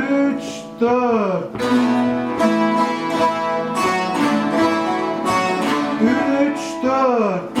üç, dört. Üç, dört.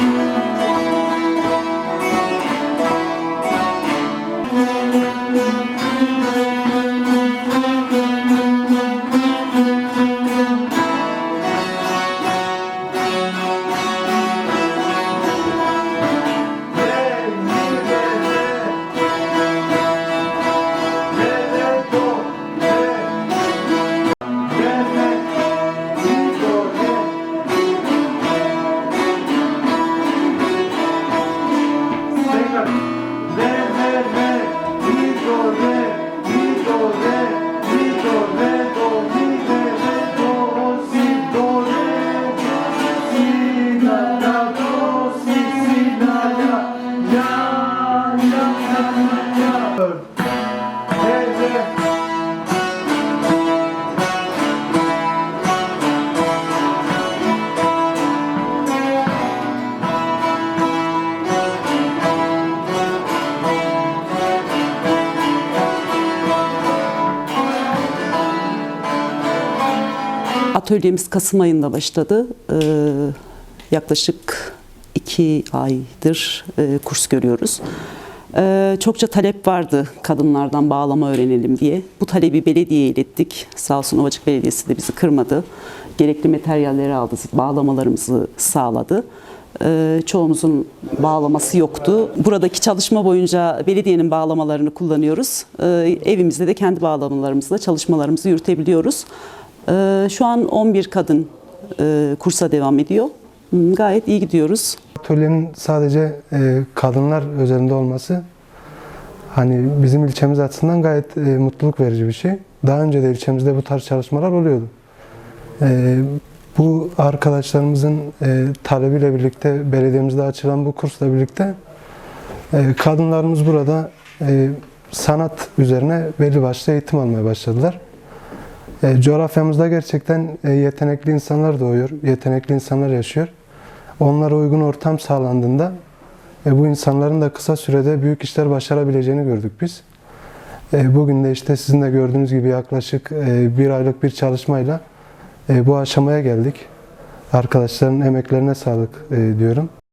Atölyemiz Kasım ayında başladı. Ee, yaklaşık iki aydır e, kurs görüyoruz. Ee, çokça talep vardı kadınlardan bağlama öğrenelim diye. Bu talebi belediyeye ilettik. Sağ olsun Ovacık Belediyesi de bizi kırmadı. Gerekli materyalleri aldı, bağlamalarımızı sağladı. Ee, çoğumuzun bağlaması yoktu. Buradaki çalışma boyunca belediyenin bağlamalarını kullanıyoruz. Ee, evimizde de kendi bağlamalarımızla çalışmalarımızı yürütebiliyoruz. Şu an 11 kadın e, kursa devam ediyor. Gayet iyi gidiyoruz. Atölyenin sadece e, kadınlar özelinde olması hani bizim ilçemiz açısından gayet e, mutluluk verici bir şey. Daha önce de ilçemizde bu tarz çalışmalar oluyordu. E, bu arkadaşlarımızın talebiyle birlikte belediyemizde açılan bu kursla birlikte kadınlarımız burada sanat üzerine belli başlı eğitim almaya başladılar. E, coğrafyamızda gerçekten e, yetenekli insanlar doğuyor, yetenekli insanlar yaşıyor. Onlara uygun ortam sağlandığında e, bu insanların da kısa sürede büyük işler başarabileceğini gördük biz. E, bugün de işte sizin de gördüğünüz gibi yaklaşık e, bir aylık bir çalışmayla e, bu aşamaya geldik. Arkadaşların emeklerine sağlık e, diyorum.